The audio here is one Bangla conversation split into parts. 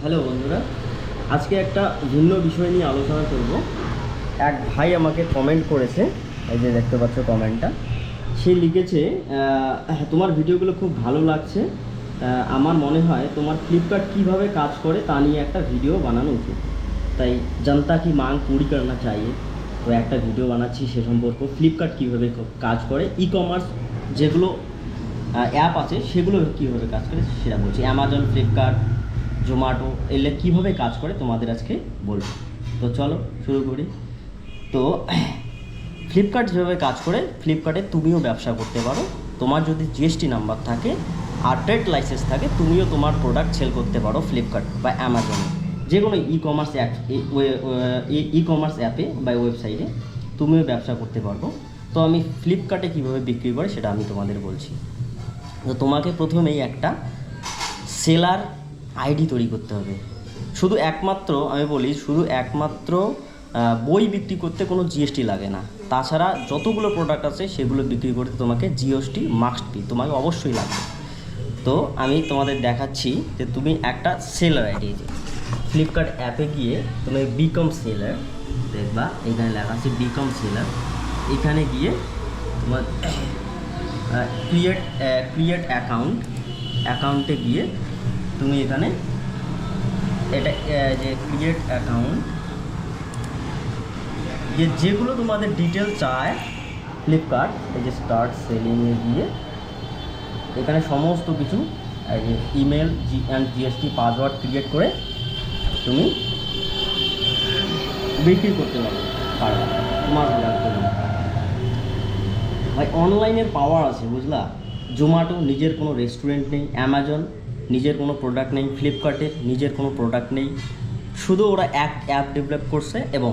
হ্যালো বন্ধুরা আজকে একটা ভিন্ন বিষয় নিয়ে আলোচনা করব। এক ভাই আমাকে কমেন্ট করেছে এই যে দেখতে পাচ্ছ কমেন্টটা সে লিখেছে আহ, তোমার ভিডিওগুলো খুব ভালো লাগছে। আমার মনে হয় তোমার ফ্লিপকার্ট কীভাবে কাজ করে তা নিয়ে একটা ভিডিও বানানো উচিত। তাই জনতা কি মাং পুরি করনা চাইয়ে। তো একটা ভিডিও বানাচ্ছি সে সম্পর্ক। ফ্লিপকার্ট কীভাবে কাজ করে ই কমার্স যেগুলো অ্যাপ আছে সেগুলো কীভাবে কাজ করে সেটা বলছি। অ্যামাজন ফ্লিপকার্ট জোম্যাটো এগুলো কীভাবে কাজ করে তোমাদের আজকে বলব। তো চলো, শুরু করি। তো ফ্লিপকার্ট যেভাবে কাজ করে ফ্লিপকার্টে তুমিও ব্যবসা করতে পারো। তোমার যদি জিএসটি নাম্বার থাকে আর ট্রেড লাইসেন্স থাকে, তুমিও তোমার প্রোডাক্ট সেল করতে পারো ফ্লিপকার্ট বা অ্যামাজনে যে কোনো e commerce app e commerce অ্যাপে বা ওয়েবসাইটে তুমিও ব্যবসা করতে পারব তো আমি ফ্লিপকার্টে কীভাবে বিক্রি করে সেটা আমি তোমাদের বলছি। তো তোমাকে প্রথমেই একটা সেলার আইডি তৈরি করতে হবে। শুধু একমাত্র, আমি বলি, শুধু একমাত্র বই বিক্রি করতে কোনো জিএসটি লাগে না। তাছাড়া যতগুলো প্রোডাক্ট আছে, সেগুলো বিক্রি করতে তোমাকে জিএসটি মাস্ট বি তোমাকে অবশ্যই লাগবে। তো আমি তোমাদের দেখাচ্ছি যে তুমি একটা সেলার আইডি ফ্লিপকার্ট অ্যাপে গিয়ে তুমি বিকম সেলার দেখবা, এখানে লেখা আছে বিকম সেলার এখানে গিয়ে তোমার ক্রিয়েট ক্রিয়েট অ্যাকাউন্ট অ্যাকাউন্টে গিয়ে তুমি এখানে এটা যে ক্রিয়েট অ্যাকাউন্ট যে যেগুলো তোমাদের ডিটেল চায় ফ্লিপকার্ট এই যে স্টার্ট সেলিংয়ে গিয়ে, এখানে সমস্ত কিছু email G and GST password create করে তুমি বিক্রি করতে পারো পারবে। তোমার ভাই অনলাইনের পাওয়ার আছে, বুঝলা? জোম্যাটো নিজের কোনো রেস্টুরেন্ট নেই অ্যামাজন নিজের কোনো প্রোডাক্ট নেই ফ্লিপকার্টের নিজের কোনো প্রোডাক্ট নেই। শুধু ওরা এক অ্যাপ ডেভেলপ করছে এবং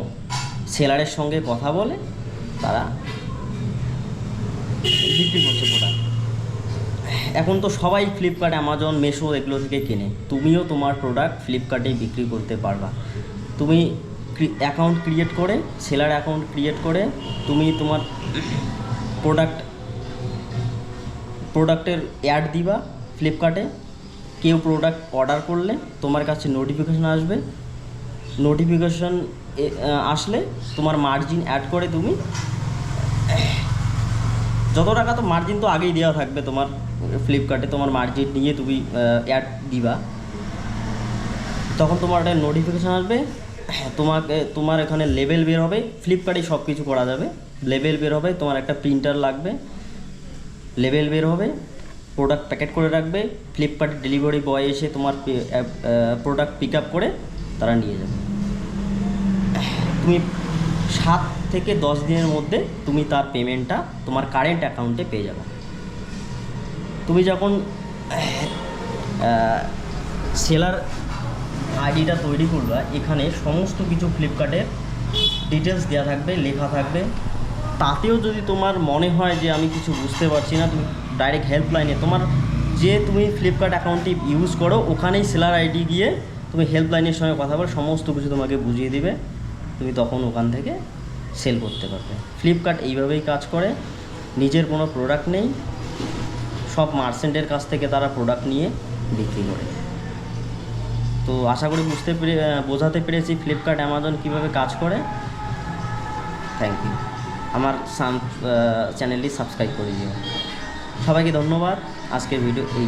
সেলারের সঙ্গে কথা বলে, তারা বিক্রি করছে প্রোডাক্ট এখন তো সবাই ফ্লিপকার্ট অ্যামাজন মেশো এগুলো থেকে কেনে। তুমিও তোমার প্রোডাক্ট ফ্লিপকার্টেই বিক্রি করতে পারবা। তুমি অ্যাকাউন্ট ক্রিয়েট করে সেলার অ্যাকাউন্ট ক্রিয়েট করে, তুমি তোমার প্রোডাক্ট প্রোডাক্টের অ্যাড দিবা ফ্লিপকার্টে কেউ প্রোডাক্ট অর্ডার করলে তোমার কাছে নোটিফিকেশান আসবে। নোটিফিকেশান আসলে তোমার মার্জিন অ্যাড করে তুমি। যত টাকা তো মার্জিন তো আগেই দেওয়া থাকবে তোমার ফ্লিপকার্টে তোমার মার্জিন নিয়ে তুমি অ্যাড দিবা। তখন তোমার একটা নোটিফিকেশান আসবে। তোমাকে, তোমার এখানে লেবেল বের হবে। ফ্লিপকার্টে সব কিছু করা যাবে। লেবেল বের হবে, তোমার একটা প্রিন্টার লাগবে। লেবেল বের হবে। প্রোডাক্ট প্যাকেট করে রাখবে ফ্লিপকার্টের ডেলিভারি বয় এসে তোমার প্রোডাক্ট পিক আপ করে তারা নিয়ে যাবে। তুমি সাত থেকে দশ দিনের মধ্যে তুমি তার পেমেন্টটা তোমার কারেন্ট অ্যাকাউন্টে পেয়ে যাবে। তুমি যখন সেলার আইডিটা তৈরি করবা, এখানে সমস্ত কিছু ফ্লিপকার্টের ডিটেলস দেওয়া থাকবে, লেখা থাকবে তাতেও যদি তোমার মনে হয় যে আমি কিছু বুঝতে পারছি না, তুমি ডাইরেক্ট হেল্পলাইনে তোমার যে তুমি ফ্লিপকার্ট অ্যাকাউন্টটি ইউজ করো, ওখানেই সেলার আইডি গিয়ে তুমি হেল্পলাইনের সঙ্গে কথা বলে, সমস্ত কিছু তোমাকে বুঝিয়ে দিবে। তুমি তখন ওখান থেকে সেল করতে পারবে। ফ্লিপকার্ট এইভাবেই কাজ করে, নিজের কোনো প্রোডাক্ট নেই, সব মার্চেন্টের কাছ থেকে তারা প্রোডাক্ট নিয়ে বিক্রি করে। তো আশা করি বুঝতে পেরে বোঝাতে পেরেছি ফ্লিপকার্ট অ্যামাজন কীভাবে কাজ করে। থ্যাংক ইউ আমার সান চ্যানেলটি সাবস্ক্রাইব করে দিও। সবাইকে ধন্যবাদ। আজকের ভিডিও এই